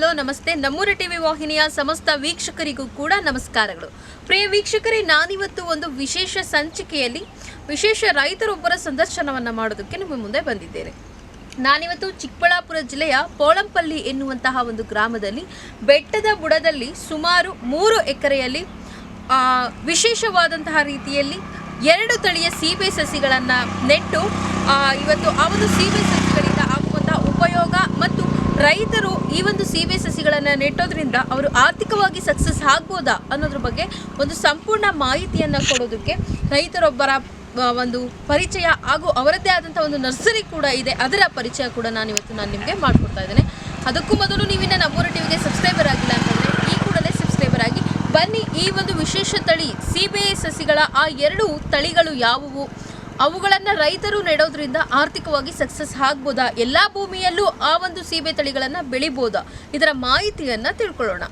Hello, ನಮಸ್ತೆ. ನಮ್ಮೂರ TV ವಾಹಿನಿಯ ಸಮಸ್ತ ವೀಕ್ಷಕರಿಗೂ ಕೂಡ ನಮಸ್ಕಾರಗಳು. ಪ್ರಿಯ ವೀಕ್ಷಕರೇ, ನಾನಿವತ್ತು ಒಂದು ವಿಶೇಷ ಸಂಚಿಕೆಯಲ್ಲಿ ವಿಶೇಷ ರೈತರೊಬ್ಬರ ಸಂದರ್ಶನವನ್ನು ಮಾಡೋದಕ್ಕೆ ನಿಮ್ಮ ಮುಂದೆ ಬಂದಿದ್ದೇನೆ. ನಾನಿವತ್ತು ಚಿಕ್ಕಬಳ್ಳಾಪುರ ಜಿಲ್ಲೆಯ ಪೋಳಂಪಲ್ಲಿ ಎನ್ನುವಂತಹ ಒಂದು ಗ್ರಾಮದಲ್ಲಿ ಬೆಟ್ಟದ ಬುಡದಲ್ಲಿ ಸುಮಾರು ಮೂರು ಎಕರೆಯಲ್ಲಿ ವಿಶೇಷವಾದಂತಹ ರೀತಿಯಲ್ಲಿ ಎರಡು ತಳಿಯ ಸೀಬೆ ಸಸಿಗಳನ್ನು ನೆಟ್ಟು ಇವತ್ತು ಆ ಒಂದು ಸೀಬೆ ಸಸಿಗಳಿಂದ ಆಗುವಂತಹ ಉಪಯೋಗ ಮತ್ತು ರೈತರು ಈ ಒಂದು ಸೀಬೆ ಸಸಿಗಳನ್ನು ನೆಟ್ಟೋದ್ರಿಂದ ಅವರು ಆರ್ಥಿಕವಾಗಿ ಸಕ್ಸಸ್ ಆಗ್ಬೋದಾ ಅನ್ನೋದ್ರ ಬಗ್ಗೆ ಒಂದು ಸಂಪೂರ್ಣ ಮಾಹಿತಿಯನ್ನು ಕೊಡೋದಕ್ಕೆ ರೈತರೊಬ್ಬರ ಒಂದು ಪರಿಚಯ ಹಾಗೂ ಅವರದ್ದೇ ಆದಂಥ ಒಂದು ನರ್ಸರಿ ಕೂಡ ಇದೆ. ಅದರ ಪರಿಚಯ ಕೂಡ ನಾನು ಇವತ್ತು ನಾನು ನಿಮಗೆ ಮಾಡಿಕೊಡ್ತಾ ಇದ್ದೇನೆ. ಅದಕ್ಕೂ ಮೊದಲು ನೀವಿನ್ನ ನಮ್ಮೂರ ಟಿವಿಗೆ ಸಬ್ಸ್ಕ್ರೈಬರ್ ಆಗಿಲ್ಲ ಅಂತಂದರೆ ಈ ಕೂಡಲೇ ಸಬ್ಸ್ಕ್ರೈಬರ್ ಆಗಿ ಬನ್ನಿ. ಈ ಒಂದು ವಿಶೇಷ ತಳಿ, ಸೀಬೆ ಸಸಿಗಳ ಆ ಎರಡು ತಳಿಗಳು ಯಾವುವು? ಅವುಗಳನ್ನು ರೈತರು ನೆಡೋದ್ರಿಂದ ಆರ್ಥಿಕವಾಗಿ ಸಕ್ಸಸ್ ಆಗ್ಬೋದಾ? ಎಲ್ಲ ಭೂಮಿಯಲ್ಲೂ ಆ ಒಂದು ಸೀಬೆ ತಳಿಗಳನ್ನು ಬೆಳಿಬೋದಾ? ಇದರ ಮಾಹಿತಿಯನ್ನು ತಿಳ್ಕೊಳ್ಳೋಣ.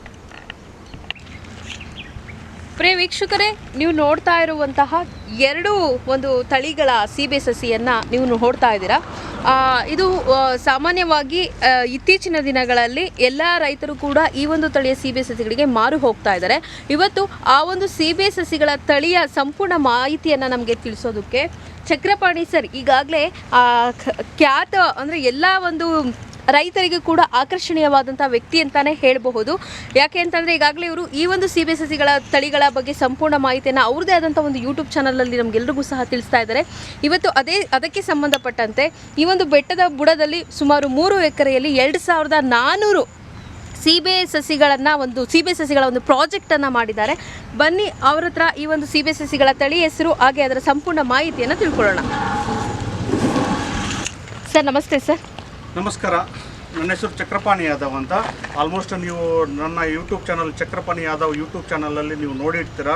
ಪ್ರಿಯ ವೀಕ್ಷಕರೇ, ನೀವು ನೋಡ್ತಾ ಇರುವಂತಹ ಎರಡು ಒಂದು ತಳಿಗಳ ಸೀಬೆ ಸಸಿಯನ್ನು ನೀವು ನೋಡ್ತಾ ಇದ್ದೀರಾ. ಇದು ಸಾಮಾನ್ಯವಾಗಿ ಇತ್ತೀಚಿನ ದಿನಗಳಲ್ಲಿ ಎಲ್ಲ ರೈತರು ಕೂಡ ಈ ಒಂದು ತಳಿಯ ಸೀಬೆ ಸಸಿಗಳಿಗೆ ಮಾರು ಹೋಗ್ತಾ ಇದ್ದಾರೆ. ಇವತ್ತು ಆ ಒಂದು ಸೀಬೆ ಸಸಿಗಳ ತಳಿಯ ಸಂಪೂರ್ಣ ಮಾಹಿತಿಯನ್ನು ನಮಗೆ ತಿಳಿಸೋದಕ್ಕೆ ಚಕ್ರಪಾಣಿ ಸರ್, ಈಗಾಗಲೇ ಖ್ಯಾತ ಅಂದರೆ ಎಲ್ಲ ಒಂದು ರೈತರಿಗೂ ಕೂಡ ಆಕರ್ಷಣೀಯವಾದಂಥ ವ್ಯಕ್ತಿ ಅಂತಾನೆ ಹೇಳಬಹುದು. ಯಾಕೆ ಅಂತಂದರೆ ಈಗಾಗಲೇ ಇವರು ಈ ಒಂದು ಸಿ ಬಿ ತಳಿಗಳ ಬಗ್ಗೆ ಸಂಪೂರ್ಣ ಮಾಹಿತಿಯನ್ನು ಅವ್ರದ್ದೇ ಆದಂಥ ಒಂದು ಯೂಟ್ಯೂಬ್ ಚಾನಲಲ್ಲಿ ನಮಗೆಲ್ಲರಿಗೂ ಸಹ ತಿಳಿಸ್ತಾ ಇದ್ದಾರೆ. ಇವತ್ತು ಅದೇ, ಅದಕ್ಕೆ ಸಂಬಂಧಪಟ್ಟಂತೆ ಈ ಒಂದು ಬೆಟ್ಟದ ಬುಡದಲ್ಲಿ ಸುಮಾರು ಮೂರು ಎಕರೆಯಲ್ಲಿ ಎರಡು ಸಾವಿರದ ನಾನ್ನೂರು ಸೀಬೆ ಸಸಿಗಳನ್ನು ಒಂದು ಸೀಬೆ ಸಸಿಗಳ ಒಂದು ಪ್ರಾಜೆಕ್ಟನ್ನು ಮಾಡಿದ್ದಾರೆ. ಬನ್ನಿ ಅವ್ರ ಹತ್ರ ಈ ಒಂದು ಸೀಬೆ ಸಸಿಗಳ ತಳಿ ಹೆಸರು, ಹಾಗೆ ಅದರ ಸಂಪೂರ್ಣ ಮಾಹಿತಿಯನ್ನು ತಿಳ್ಕೊಳ್ಳೋಣ. ಸರ್, ನಮಸ್ತೆ ಸರ್. ನಮಸ್ಕಾರ. ನನ್ನ ಹೆಸರು ಚಕ್ರಪಾಣಿ ಯಾದವ್ ಅಂತ. ಆಲ್ಮೋಸ್ಟ್ ನೀವು ನನ್ನ YouTube channel Chakrapani Yadav YouTube ಚಾನಲಲ್ಲಿ ನೀವು ನೋಡಿರ್ತೀರ.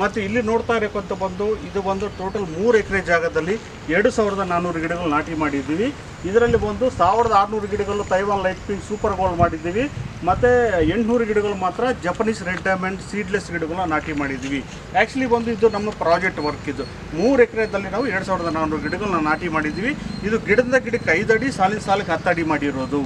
ಮತ್ತು ಇಲ್ಲಿ ನೋಡ್ತಾ ಅಂತ ಬಂದು, ಇದು ಬಂದು ಟೋಟಲ್ ಮೂರು ಎಕರೆ ಜಾಗದಲ್ಲಿ ಎರಡು ಸಾವಿರದ ನಾನ್ನೂರು ಗಿಡಗಳು ನಾಟಿ ಮಾಡಿದ್ದೀವಿ. ಇದರಲ್ಲಿ ಬಂದು ಸಾವಿರದ ಆರುನೂರು ಗಿಡಗಳು Taiwan light pink super gold ಮಾಡಿದ್ದೀವಿ. ಮತ್ತು ಎಂಟುನೂರು ಗಿಡಗಳು ಮಾತ್ರ ಜಪನೀಸ್ ರೆಡ್ ಡೈಮಂಡ್ ಸೀಡ್ಲೆಸ್ ಗಿಡಗಳನ್ನ ನಾಟಿ ಮಾಡಿದ್ದೀವಿ. ಆ್ಯಕ್ಚುಲಿ ಬಂದು ಇದು ನಮ್ಮ ಪ್ರಾಜೆಕ್ಟ್ ವರ್ಕ್ ಇದು. ಮೂರು ಎಕರೆದಲ್ಲಿ ನಾವು ಎರಡು ಸಾವಿರದ ನಾನ್ನೂರು ಗಿಡಗಳನ್ನ ನಾಟಿ ಮಾಡಿದ್ದೀವಿ. ಇದು ಗಿಡದಿಂದ ಗಿಡಕ್ಕೆ ಐದಡಿ ಸಾಲಿನ ಸಾಲಿಗೆ ಹತ್ತಡಿ ಮಾಡಿರೋದು.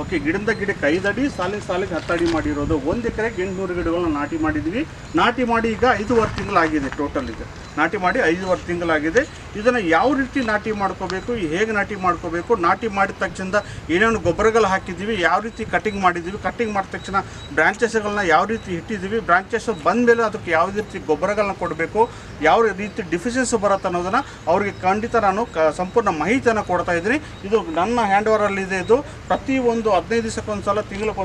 ಓಕೆ ಗಿಡದಿಂದ ಗಿಡಕ್ಕೆ ಐದಡಿ ಸಾಲಿನ ಸಾಲಿಗೆ ಹತ್ತಡಿ ಮಾಡಿರೋದು. ಒಂದು ಎಕರೆಗೆ ಎಂಟುನೂರು ಗಿಡಗಳನ್ನ ನಾಟಿ ಮಾಡಿದ್ವಿ. ನಾಟಿ ಮಾಡಿ ಈಗ ಐದೂವರೆ ತಿಂಗಳಾಗಿದೆ ಟೋಟಲ್ ಇದು ನಾಟಿ ಮಾಡಿ ಐದೂವರೆ ತಿಂಗಳಾಗಿದೆ. ಇದನ್ನು ಯಾವ ರೀತಿ ನಾಟಿ ಮಾಡ್ಕೋಬೇಕು, ಹೇಗೆ ನಾಟಿ ಮಾಡ್ಕೋಬೇಕು, ನಾಟಿ ಮಾಡಿದ ತಕ್ಷಣ ಏನೇನು ಗೊಬ್ಬರಗಳು ಹಾಕಿದ್ದೀವಿ, ಯಾವ ರೀತಿ ಕಟಿಂಗ್ ಮಾಡಿದ್ದೀವಿ ಕಟಿಂಗ್ ಮಾಡಿದ ತಕ್ಷಣ ಬ್ರಾಂಚಸ್ಗಳನ್ನ ಯಾವ ರೀತಿ ಇಟ್ಟಿದ್ದೀವಿ ಬ್ರಾಂಚಸ್ ಬಂದ ಮೇಲೆ ಅದಕ್ಕೆ ಯಾವ ರೀತಿ ಗೊಬ್ಬರಗಳನ್ನ ಕೊಡಬೇಕು, ಯಾವ ರೀತಿ ಡಿಫಿಷಿಯನ್ಸಿ ಬರುತ್ತೆ ಅನ್ನೋದನ್ನು ಅವ್ರಿಗೆ ಖಂಡಿತ ನಾನು ಸಂಪೂರ್ಣ ಮಾಹಿತಿಯನ್ನು ಕೊಡ್ತಾ ಇದ್ದೀನಿ. ಇದು ನನ್ನ ಹ್ಯಾಂಡ್ ಓವರಲ್ಲಿದೆ ಇದು. ಪ್ರತಿ ಒಂದು ಹದಿನೈದು ದಿವಸಕ್ಕೊಂದ್ಸಲ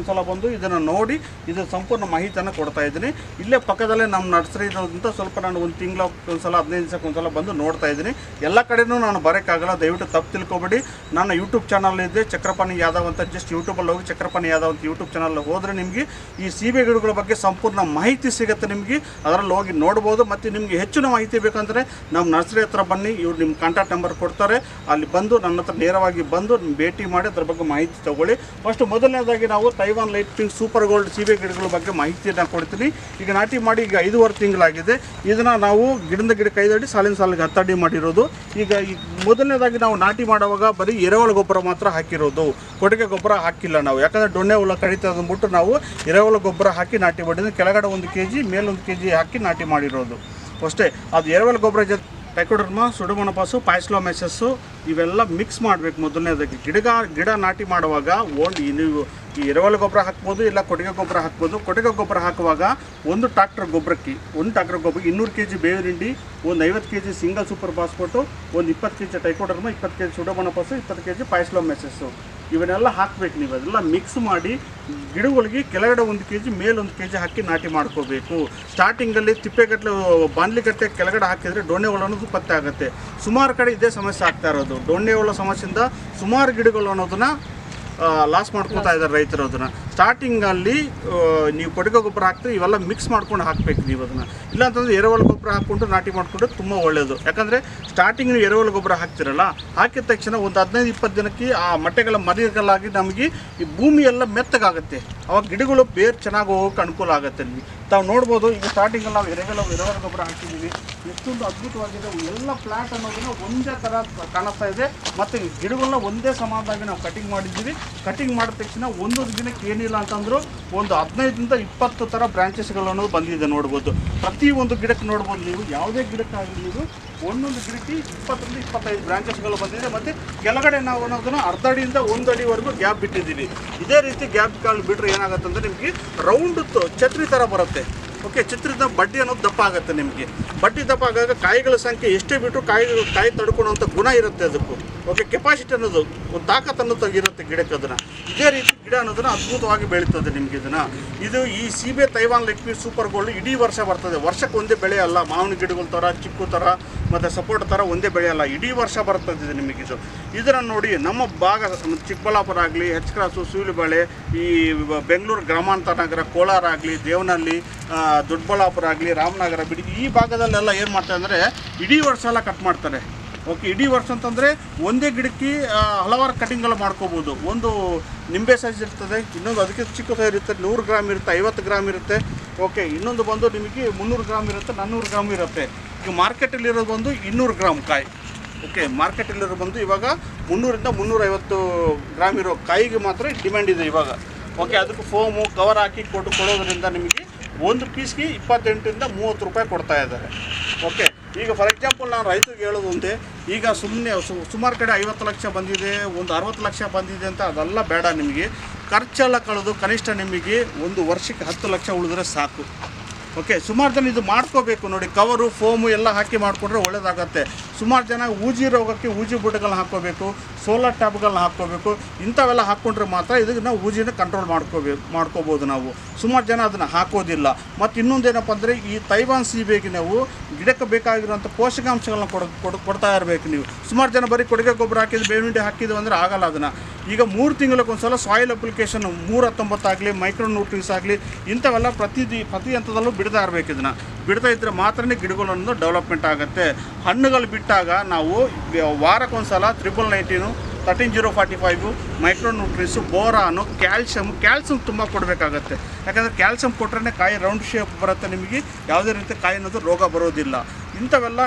ಸಲ ಬಂದು ಇದನ್ನು ನೋಡಿ ಇದು ಸಂಪೂರ್ಣ ಮಾಹಿತಿಯನ್ನು ಕೊಡ್ತಾ ಇದ್ದೀನಿ. ಇಲ್ಲೇ ಪಕ್ಕದಲ್ಲೇ ನಮ್ಮ ನರ್ಸರಿ ಇರೋದ್ರಿಂದ ಸ್ವಲ್ಪ ನಾನು ಒಂದು ತಿಂಗಳ ಒಂದು ಸಲ ಹದಿನೈದು ದಿವಸಕ್ಕೊಂದ್ಸಲ ಬಂದು ನೋಡ್ತಾ ಇದ್ದೀನಿ. ಎಲ್ಲ ಕಡೆನೂ ನಾನು ಬರೋಕ್ಕಾಗಲ್ಲ, ದಯವಿಟ್ಟು ತಪ್ಪು ತಿಳ್ಕೊಬೇಡಿ. ನನ್ನ ಯೂಟ್ಯೂಬ್ ಚಾನಲ್ ಇದೆ, ಚಕ್ರಪಾಣಿ ಯಾದವ್ ಅಂತ ಜಸ್ಟ್ ಯೂಟ್ಯೂಬಲ್ಲಿ ಹೋಗಿ ಚಕ್ರಪಾಣಿ ಯಾದವ್ ಅಂತ ಯೂಟ್ಯೂಬ್ ಚಾನಲ್ ಹೋದರೆ ನಿಮಗೆ ಈ ಸೀಬೆ ಗಿಡಗಳ ಬಗ್ಗೆ ಸಂಪೂರ್ಣ ಮಾಹಿತಿ ಸಿಗುತ್ತೆ ನಿಮಗೆ. ಅದರಲ್ಲಿ ಹೋಗಿ ನೋಡ್ಬೋದು, ಮತ್ತು ನಿಮಗೆ ಹೆಚ್ಚಿನ ಮಾಹಿತಿ ಬೇಕಂದರೆ ನಮ್ಮ ನರ್ಸರಿ ಹತ್ರ ಬನ್ನಿ, ಇವ್ರು ನಿಮ್ಮ ಕಾಂಟ್ಯಾಕ್ಟ್ ನಂಬರ್ ಕೊಡ್ತಾರೆ. ಅಲ್ಲಿ ಬಂದು ನನ್ನ ಹತ್ರ ನೇರವಾಗಿ ಬಂದು ಭೇಟಿ ಮಾಡಿ ಅದ್ರ ಬಗ್ಗೆ ಮಾಹಿತಿ ತಗೊಳ್ಳಿ. ಫಸ್ಟ್ ಮೊದಲನೇದಾಗಿ ನಾವು Taiwan light pink super gold ಸೀಬೆ ಗಿಡಗಳ ಬಗ್ಗೆ ಮಾಹಿತಿಯನ್ನು ಕೊಡ್ತೀನಿ. ಈಗ ನಾಟಿ ಮಾಡಿ ಈಗ ಐದುವರೆ ತಿಂಗಳಾಗಿದೆ. ಇದನ್ನು ನಾವು ಗಿಡದ ಗಿಡ ಕೈದಡಿ ಸಾಲಿನ ಸಾಲಿಗೆ ಹತ್ತಡಿ ಮಾಡಿರೋದು. ಈಗ ಮೊದಲನೇದಾಗಿ ನಾವು ನಾಟಿ ಮಾಡುವಾಗ ಬರೀ ಎರೆಹುಳ ಗೊಬ್ಬರ ಮಾತ್ರ ಹಾಕಿರೋದು. ಕೊಟ್ಟಿಗೆ ಗೊಬ್ಬರ ಹಾಕಿಲ್ಲ ನಾವು. ಯಾಕಂದರೆ ಡೊಣ್ಣೆ ಹುಳ ಕಡಿತಾ ಅಂದ್ಬಿಟ್ಟು ನಾವು ಎರೆಹುಳ ಗೊಬ್ಬರ ಹಾಕಿ ನಾಟಿ ಮಾಡಿದ್ರೆ ಕೆಳಗಡೆ ಒಂದು ಕೆ ಜಿ ಮೇಲೊಂದು ಕೆ ಜಿ ಹಾಕಿ ನಾಟಿ ಮಾಡಿರೋದು. ಅಷ್ಟೇ. ಅದು ಎರೆಹುಳ ಗೊಬ್ಬರ ಜೊತೆ ಟೈಕೋಡರ್ಮ ಸುಡುಮಣಪಾಸು ಪಾಯ್ಸ್ಲೋಮೆಸಸ್ಸು ಇವೆಲ್ಲ ಮಿಕ್ಸ್ ಮಾಡಬೇಕು ಮೊದಲನೇದಾಗಿ. ಗಿಡಗ, ಗಿಡ ನಾಟಿ ಮಾಡುವಾಗ ಓನ್ ನೀವು ಈ ಎರೆಹುಳ ಗೊಬ್ಬರ ಹಾಕ್ಬೋದು, ಇಲ್ಲ ಕೊಟ್ಟಿಗೆ ಗೊಬ್ಬರ ಹಾಕ್ಬೋದು. ಕೊಟ್ಟಿಗೆ ಗೊಬ್ಬರ ಹಾಕುವಾಗ ಒಂದು ಟ್ರಾಕ್ಟರ್ ಗೊಬ್ಬರಕ್ಕೆ, ಒಂದು ಟ್ರಾಕ್ಟರ್ ಗೊಬ್ಬರ, ಇನ್ನೂರು ಕೆ ಜಿ ಬೇವಿನಿಂಡಿ ಒಂದು ಐವತ್ತು K G single super phosphate ಒಂದು ಇಪ್ಪತ್ತು ಕೆ ಜಿ ಟೈಕೋಡರ್ಮ, ಇಪ್ಪತ್ತು ಕೆ ಜಿ ಸುಡೋಮಣಪಾಸು ಇಪ್ಪತ್ತು ಕೆ ಜಿ ಪಾಯ್ಸ್ಲೋಮೆಸಸ್ಸು ಇವನ್ನೆಲ್ಲ ಹಾಕ್ಬೇಕು ನೀವು. ಅದೆಲ್ಲ ಮಿಕ್ಸ್ ಮಾಡಿ ಗಿಡಗಳಿಗೆ ಕೆಳಗಡೆ ಒಂದು ಕೆ ಜಿ ಮೇಲೆ ಒಂದು ಕೆ ಜಿ ಹಾಕಿ ನಾಟಿ ಮಾಡ್ಕೋಬೇಕು. ಸ್ಟಾರ್ಟಿಂಗಲ್ಲಿ ತಿಪ್ಪೆಗಟ್ಟಲೆ ಬಾಂಡ್ಲಿಗಟ್ಟೆ ಕೆಳಗಡೆ ಹಾಕಿದರೆ ಡೊಣ್ಣೆ ಹುಳ ಅನ್ನೋದು ಪತ್ತೆ ಆಗುತ್ತೆ. ಸುಮಾರು ಕಡೆ ಇದೇ ಸಮಸ್ಯೆ ಆಗ್ತಾ ಇರೋದು. ಡೊಣ್ಣೆ ಹುಳ ಸಮಸ್ಯೆಯಿಂದ ಸುಮಾರು ಗಿಡಗಳು ಅನ್ನೋದನ್ನ ಲಾಸ್ ಮಾಡ್ಕೊತಾ ಇದ್ದಾರೆ ರೈತರು ಅದನ್ನು. ಸ್ಟಾರ್ಟಿಂಗಲ್ಲಿ ನೀವು ಕೊಟ್ಟಿಗೆ ಗೊಬ್ಬರ ಹಾಕ್ತೀವಿ ಇವೆಲ್ಲ ಮಿಕ್ಸ್ ಮಾಡ್ಕೊಂಡು ಹಾಕಬೇಕು ನೀವು ಅದನ್ನು. ಇಲ್ಲಾಂತಂದ್ರೆ ಎರೆಹುಳ ಗೊಬ್ಬರ ಹಾಕ್ಕೊಂಡು ನಾಟಿ ಮಾಡಿಕೊಂಡು ತುಂಬ ಒಳ್ಳೆಯದು ಯಾಕಂದರೆ ಸ್ಟಾರ್ಟಿಂಗ್ ನೀವು ಎರೆಹುಳ ಗೊಬ್ಬರ ಹಾಕ್ತಿರಲ್ಲ, ಹಾಕಿದ ತಕ್ಷಣ ಒಂದು ಹದಿನೈದು, ಇಪ್ಪತ್ತು ದಿನಕ್ಕೆ ಆ ಮೊಟ್ಟೆಗಳ ಮರಿಗಳಾಗಿ ನಮಗೆ ಈ ಭೂಮಿಯೆಲ್ಲ ಮೆತ್ತಗಾಗುತ್ತೆ. ಅವಾಗ ಗಿಡಗಳು ಬೇರು ಚೆನ್ನಾಗಿ ಹೋಗೋಕೆ ಅನುಕೂಲ ಆಗುತ್ತೆ ಅಲ್ಲಿ. ತಾವು ನೋಡ್ಬೋದು, ಈಗ ಸ್ಟಾರ್ಟಿಂಗಲ್ಲಿ ನಾವು ಎರೆಗಲ್ಲ ಎರೆಹುಳ ಗೊಬ್ಬರ ಹಾಕಿದ್ದೀವಿ ಎಷ್ಟೊಂದು ಅದ್ಭುತವಾಗಿದೆ. ಎಲ್ಲ ಫ್ಲಾಟ್ ಅನ್ನೋದನ್ನ ಒಂದೇ ಥರ ಕಾಣಿಸ್ತಾ ಇದೆ. ಮತ್ತು ಗಿಡಗಳನ್ನ ಒಂದೇ ಸಮಾನವಾಗಿ ನಾವು ಕಟಿಂಗ್ ಮಾಡಿದ್ದೀವಿ. ಕಟಿಂಗ್ ಮಾಡಿದ ತಕ್ಷಣ ಒಂದೊಂದು ದಿನಕ್ಕೆ ಏನಿಲ್ಲ ಅಂತಂದರೂ ಒಂದು ಹದಿನೈದರಿಂದ ಇಪ್ಪತ್ತು ಥರ ಬ್ರಾಂಚಸ್ಗಳು ಅನ್ನೋದು ಬಂದಿದೆ ನೋಡ್ಬೋದು. ಪ್ರತಿ ಒಂದು ಗಿಡಕ್ಕೆ ನೋಡ್ಬೋದು ನೀವು. ಯಾವುದೇ ಗಿಡಕ್ಕಾಗಲಿ ನೀವು, ಒಂದೊಂದು ಗಿಡಕ್ಕೆ ಇಪ್ಪತ್ತರಿಂದ ಇಪ್ಪತ್ತೈದು ಬ್ರಾಂಚಸ್ಗಳು ಬಂದಿದೆ. ಮತ್ತು ಕೆಳಗಡೆ ನಾವು ಅನ್ನೋದನ್ನು ಅರ್ಧ ಅಡಿಯಿಂದ ಒಂದು ಅಡಿವರೆಗೂ ಗ್ಯಾಪ್ ಬಿಟ್ಟಿದ್ದೀವಿ. ಇದೇ ರೀತಿ ಗ್ಯಾಪ್ ಕಾಲು ಬಿಟ್ಟರೆ ಏನಾಗುತ್ತೆ ಅಂದರೆ ನಿಮಗೆ ರೌಂಡ್ ಛತ್ರಿ ಥರ ಬರುತ್ತೆ. ಓಕೆ ಚಿತ್ರದ ಬಡ್ಡಿ ಅನ್ನೋದು ದಪ್ಪ ಆಗುತ್ತೆ ನಿಮಗೆ. ಬಡ್ಡಿ ದಪ್ಪ ಆಗಾಗ ಕಾಯಿಗಳ ಸಂಖ್ಯೆ ಎಷ್ಟೇ ಬಿಟ್ಟರು ಕಾಯಿ ಕಾಯಿ ತಡ್ಕೊಳ್ಳುವಂಥ ಗುಣ ಇರುತ್ತೆ ಅದಕ್ಕೂ. ಓಕೆ ಕೆಪಾಸಿಟಿ ಅನ್ನೋದು, ಒಂದು ತಾಕತ್ತು ಅನ್ನೋದು ಇರುತ್ತೆ ಗಿಡಕ್ಕೆ ಅದನ್ನು. ಇದೇ ರೀತಿ ಗಿಡ ಅನ್ನೋದನ್ನು ಅದ್ಭುತವಾಗಿ ಬೆಳೀತದೆ ನಿಮಗೆ ಇದನ್ನು. ಇದು ಈ ಸೀಬೆ ತೈವಾನ್ ಲೆಕ್ಮಿ ಸೂಪರ್ ಗೋಲ್ಡ್ ಇಡೀ ವರ್ಷ ಬರ್ತದೆ. ವರ್ಷಕ್ಕೆ ಒಂದೇ ಬೆಳೆ ಅಲ್ಲ, ಮಾವಿನ ಗಿಡಗಳ ಥರ ಚಿಕ್ಕು ಥರ ಮತ್ತು ಸಪೋರ್ಟ್ ಥರ ಒಂದೇ ಬೆಳೆ ಅಲ್ಲ. ಇಡೀ ವರ್ಷ ಬರ್ತದೆ ಇದು ನಿಮಗಿದು ಇದನ್ನು ನೋಡಿ ನಮ್ಮ ಭಾಗ ಚಿಕ್ಕಬಳ್ಳಾಪುರ ಆಗಲಿ ಹೆಚ್ ಕ್ರಾಸು ಸೂಲಿಬಾಳೆ ಈ ಬೆಂಗಳೂರು ಗ್ರಾಮಾಂತರ ನಗರ, ಕೋಲಾರ ಆಗಲಿ, ದೇವನಹಳ್ಳಿ ದೊಡ್ಡಬಳ್ಳಾಪುರ ಆಗಲಿ, ರಾಮನಗರ ಬಿಡಿ ಈ ಭಾಗದಲ್ಲೆಲ್ಲ ಏನು ಮಾಡ್ತಾರೆ ಅಂದರೆ ಇಡೀ ವರ್ಷ ಎಲ್ಲ ಕಟ್ ಮಾಡ್ತಾರೆ. ಓಕೆ, ಇಡೀ ವರ್ಷ ಅಂತಂದರೆ ಒಂದೇ ಗಿಡಕ್ಕೆ ಹಲವಾರು ಕಟಿಂಗ್ಗಳು ಮಾಡ್ಕೋಬೋದು. ಒಂದು ನಿಂಬೆ ಸೈಜ್ ಇರ್ತದೆ, ಇನ್ನೊಂದು ಅದಕ್ಕೆ ಚಿಕ್ಕ ಸೈಜ್ ಇರುತ್ತೆ, ನೂರು ಗ್ರಾಮ್ ಇರುತ್ತೆ, ಐವತ್ತು ಗ್ರಾಮ್ ಇರುತ್ತೆ. ಓಕೆ, ಇನ್ನೊಂದು ಬಂದು ನಿಮಗೆ ಮುನ್ನೂರು ಗ್ರಾಮ್ ಇರುತ್ತೆ, ನಾನ್ನೂರು ಗ್ರಾಮ್ ಇರುತ್ತೆ. ಈಗ ಮಾರ್ಕೆಟಲ್ಲಿರೋದು ಬಂದು ಇನ್ನೂರು ಗ್ರಾಮ್ ಕಾಯಿ. ಓಕೆ ಮಾರ್ಕೆಟಲ್ಲಿರೋ ಬಂದು ಇವಾಗ ಮುನ್ನೂರಿಂದ ಮುನ್ನೂರೈವತ್ತು ಗ್ರಾಮ್ ಇರೋ ಕಾಯಿಗೆ ಮಾತ್ರ ಡಿಮ್ಯಾಂಡ್ ಇದೆ ಇವಾಗ. ಓಕೆ, ಅದಕ್ಕೆ ಫೋಮು ಕವರ್ ಹಾಕಿ ಕೊಟ್ಟು ಕೊಡೋದ್ರಿಂದ ನಿಮಗೆ ಒಂದು ಪೀಸ್ಗೆ ಇಪ್ಪತ್ತೆಂಟರಿಂದ ಮೂವತ್ತು ರೂಪಾಯಿ ಕೊಡ್ತಾ ಇದ್ದಾರೆ. ಓಕೆ ಈಗ ಫಾರ್ ಎಕ್ಸಾಂಪಲ್ ನಾನು ರೈತರಿಗೆ ಹೇಳೋದು ಒಂದೇ, ಈಗ ಸುಮ್ಮನೆ ಸುಮಾರು ಕಡೆ ಐವತ್ತು ಲಕ್ಷ ಬಂದಿದೆ, ಒಂದು ಅರವತ್ತು ಲಕ್ಷ ಬಂದಿದೆ ಅಂತ ಅದೆಲ್ಲ ಬೇಡ ನಿಮಗೆ. ಖರ್ಚೆಲ್ಲ ಕಳೆದು ಕನಿಷ್ಠ ನಿಮಗೆ ಒಂದು ವರ್ಷಕ್ಕೆ ಹತ್ತು ಲಕ್ಷ ಉಳಿದ್ರೆ ಸಾಕು. ಓಕೆ, ಸುಮಾರು ಜನ ಇದು ಮಾಡ್ಕೋಬೇಕು ನೋಡಿ. ಕವರು, ಫೋಮು ಎಲ್ಲ ಹಾಕಿ ಮಾಡಿಕೊಂಡ್ರೆ ಒಳ್ಳೇದಾಗತ್ತೆ. ಸುಮಾರು ಜನ ಊಜಿ ರೋಗಕ್ಕೆ ಊಜಿ ಬುಟ್ಟಗಳನ್ನ ಹಾಕ್ಕೋಬೇಕು, ಸೋಲಾರ್ ಟ್ಯಾಬ್ಗಳನ್ನ ಹಾಕ್ಕೋಬೇಕು, ಇಂಥವೆಲ್ಲ ಹಾಕ್ಕೊಂಡ್ರೆ ಮಾತ್ರ ಇದಕ್ಕೆ ನಾವು ಊಜಿನ ಕಂಟ್ರೋಲ್ ಮಾಡ್ಕೋಬೇಕು ಮಾಡ್ಕೋಬೋದು ನಾವು. ಸುಮಾರು ಜನ ಅದನ್ನು ಹಾಕೋದಿಲ್ಲ. ಮತ್ತು ಇನ್ನೊಂದೇನಪ್ಪ ಅಂದರೆ ಈ ತೈವಾನ್ ಸೀಬೆಗೆ ನಾವು ಗಿಡಕ್ಕೆ ಬೇಕಾಗಿರುವಂಥ ಪೋಷಕಾಂಶಗಳನ್ನ ಕೊಡ, ಕೊಡ್, ಕೊಡ್ತಾ ಇರಬೇಕು ನೀವು. ಸುಮಾರು ಜನ ಬರೀ ಕೊಡುಗೆ ಗೊಬ್ಬರ ಹಾಕಿದ್ದು ಬೇವಿಂಡಿ ಹಾಕಿದ್ದು ಅಂದರೆ ಆಗಲ್ಲ ಅದನ್ನು. ಈಗ ಮೂರು ತಿಂಗಳಕ್ಕೊಂದ್ಸಲ ಸಾಯಿಲ್ ಅಪ್ಲಿಕೇಶನ್ ಮೂರು ಹತ್ತೊಂಬತ್ತಾಗಲಿ ಮೈಕ್ರೋ ನ್ಯೂಟ್ರೀಸ್ ಆಗಲಿ, ಇಂಥವೆಲ್ಲ ಪ್ರತಿ ಪ್ರತಿ ಹಂತದಲ್ಲೂ ಬಿಡ್ತಾ ಇರಬೇಕು ಇದನ್ನು. ಬಿಡ್ತಾ ಇದ್ದರೆ ಮಾತ್ರನೇ ಗಿಡಗಳನ್ನು ಡೆವಲಪ್ಮೆಂಟ್ ಆಗುತ್ತೆ. ಹಣ್ಣುಗಳು ಬಿಟ್ಟಾಗ ನಾವು ವಾರಕ್ಕೊಂದ್ಸಲ triple nineteen thirteen zero forty five micro nutrients boron calcium calcium ತುಂಬ ಕೊಡಬೇಕಾಗತ್ತೆ. ಯಾಕಂದರೆ ಕ್ಯಾಲ್ಸಿಯಮ್ ಕೊಟ್ರೆ ಕಾಯಿ ರೌಂಡ್ ಶೇಪ್ ಬರುತ್ತೆ ನಿಮಗೆ. ಯಾವುದೇ ರೀತಿ ಕಾಯಿ ಅನ್ನೋದು ರೋಗ ಬರೋದಿಲ್ಲ. ಇಂಥವೆಲ್ಲ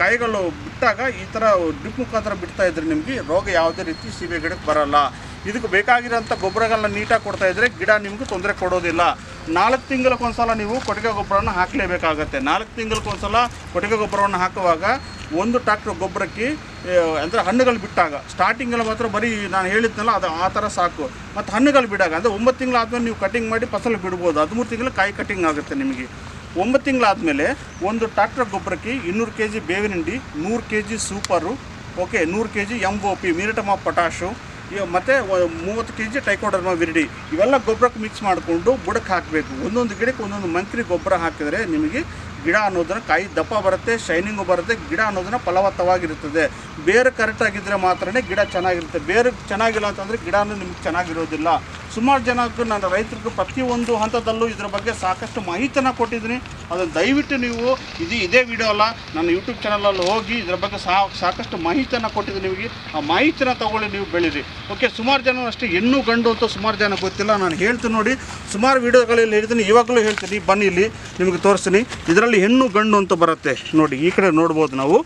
ಕಾಯಿಗಳು ಬಿಟ್ಟಾಗ ಈ ಥರ ಡ್ರಿಪ್ ಮುಖಾಂತರ ಬಿಡ್ತಾ ಇದ್ರೆ ನಿಮಗೆ ರೋಗ ಯಾವುದೇ ರೀತಿ ಸೀಬೆ ಗಿಡಕ್ಕೆ ಬರಲ್ಲ. ಇದಕ್ಕೆ ಬೇಕಾಗಿರೋಂಥ ಗೊಬ್ಬರಗಳನ್ನ ನೀಟಾಗಿ ಕೊಡ್ತಾ ಇದ್ರೆ ಗಿಡ ನಿಮ್ಗೆ ತೊಂದರೆ ಕೊಡೋದಿಲ್ಲ. ನಾಲ್ಕು ತಿಂಗಳಿಗೊಂದ್ಸಲ ನೀವು ಕೊಟ್ಟಿಗೆ ಗೊಬ್ಬರವನ್ನು ಹಾಕಲೇಬೇಕಾಗತ್ತೆ. ನಾಲ್ಕು ತಿಂಗಳಿಗೊಂದ್ಸಲ ಕೊಟ್ಟಿಗೆ ಗೊಬ್ಬರವನ್ನು ಹಾಕುವಾಗ ಒಂದು ಟ್ರಾಕ್ಟರ್ ಗೊಬ್ಬರಕ್ಕೆ ಅಂದರೆ ಹಣ್ಣುಗಳು ಬಿಟ್ಟಾಗ, ಸ್ಟಾರ್ಟಿಂಗಲ್ಲಿ ಮಾತ್ರ ಬರೀ ನಾನು ಹೇಳಿದ್ನಲ್ಲ ಅದು ಆ ಥರ ಸಾಕು. ಮತ್ತು ಹಣ್ಣುಗಳು ಬಿಡಾಗ ಅಂದರೆ ಒಂಬತ್ತು ತಿಂಗಳಾದ್ಮೇಲೆ ನೀವು ಕಟಿಂಗ್ ಮಾಡಿ ಫಸಲು ಬಿಡ್ಬೋದು. ಹದಿಮೂರು ತಿಂಗಳು ಕಾಯಿ ಕಟಿಂಗ್ ಆಗುತ್ತೆ ನಿಮಗೆ. ಒಂಬತ್ತು ತಿಂಗಳಾದಮೇಲೆ ಒಂದು ಟ್ರಾಕ್ಟರ್ ಗೊಬ್ಬರಕ್ಕೆ ಇನ್ನೂರು ಕೆ ಜಿ ಬೇವಿನ ಹಿಂಡಿ, ನೂರು ಕೆ ಜಿ ಸೂಪರು, ಓಕೆ, ನೂರು K G M O P muriate ಇವ- ಮತ್ತೆ ಮೂವತ್ತು ಕೆ ಜಿ ಟೈಕೋಡರ್ಮ ವಿರಡಿ. ಇವೆಲ್ಲ ಗೊಬ್ಬರಕ್ಕೆ ಮಿಕ್ಸ್ ಮಾಡಿಕೊಂಡು ಬುಡಕ್ಕೆ ಹಾಕಬೇಕು. ಒಂದೊಂದು ಗಿಡಕ್ಕೆ ಒಂದೊಂದು ಮಂತ್ರಿ ಗೊಬ್ಬರ ಹಾಕಿದರೆ ನಿಮಗೆ ಗಿಡ ಅನ್ನೋದನ್ನ ಕಾಯಿ ದಪ್ಪ ಬರುತ್ತೆ ಶೈನಿಂಗು ಬರುತ್ತೆ, ಗಿಡ ಅನ್ನೋದನ್ನ ಫಲವತ್ತವಾಗಿರುತ್ತದೆ. ಬೇರೆ ಕರೆಕ್ಟಾಗಿದ್ದರೆ ಮಾತ್ರನೇ ಗಿಡ ಚೆನ್ನಾಗಿರುತ್ತೆ. ಬೇರೆ ಚೆನ್ನಾಗಿಲ್ಲ ಅಂತಂದರೆ ಗಿಡನೂ ನಿಮ್ಗೆ ಚೆನ್ನಾಗಿರೋದಿಲ್ಲ. ಸುಮಾರು ಜನಕ್ಕೆ ನಾನು ರೈತರಿಗೆ ಪ್ರತಿಯೊಂದು ಹಂತದಲ್ಲೂ ಇದರ ಬಗ್ಗೆ ಸಾಕಷ್ಟು ಮಾಹಿತಿಯನ್ನು ಕೊಟ್ಟಿದ್ದೀನಿ. ಅದನ್ನು ದಯವಿಟ್ಟು ನೀವು ಇದು ಇದೇ ವಿಡಿಯೋ ಅಲ್ಲ, ನನ್ನ ಯೂಟ್ಯೂಬ್ ಚಾನಲಲ್ಲಿ ಹೋಗಿ ಇದ್ರ ಬಗ್ಗೆ ಸಾಕಷ್ಟು ಮಾಹಿತಿಯನ್ನು ಕೊಟ್ಟಿದ್ದೀನಿ ನಿಮಗೆ. ಆ ಮಾಹಿತಿನ ತಗೊಳ್ಳಿ, ನೀವು ಬೆಳೀರಿ. ಓಕೆ ಸುಮಾರು ಜನ ಅಷ್ಟೇ, ಹೆಣ್ಣು ಗಂಡು ಅಂತ ಸುಮಾರು ಜನ ಗೊತ್ತಿಲ್ಲ. ನಾನು ಹೇಳ್ತೀನಿ ನೋಡಿ, ಸುಮಾರು ವಿಡಿಯೋಗಳಲ್ಲಿ ಹೇಳ್ತೀನಿ ಇವಾಗಲೂ ಹೇಳ್ತೀನಿ, ಬನ್ನಿ ಇಲ್ಲಿ, ನಿಮಗೆ ತೋರಿಸ್ತೀನಿ. ಇದರಲ್ಲಿ ಹೆಣ್ಣು ಗಂಡು ಅಂತ ಬರುತ್ತೆ. ನೋಡಿ, ಈ ಕಡೆ ನೋಡ್ಬೋದು ನಾವು.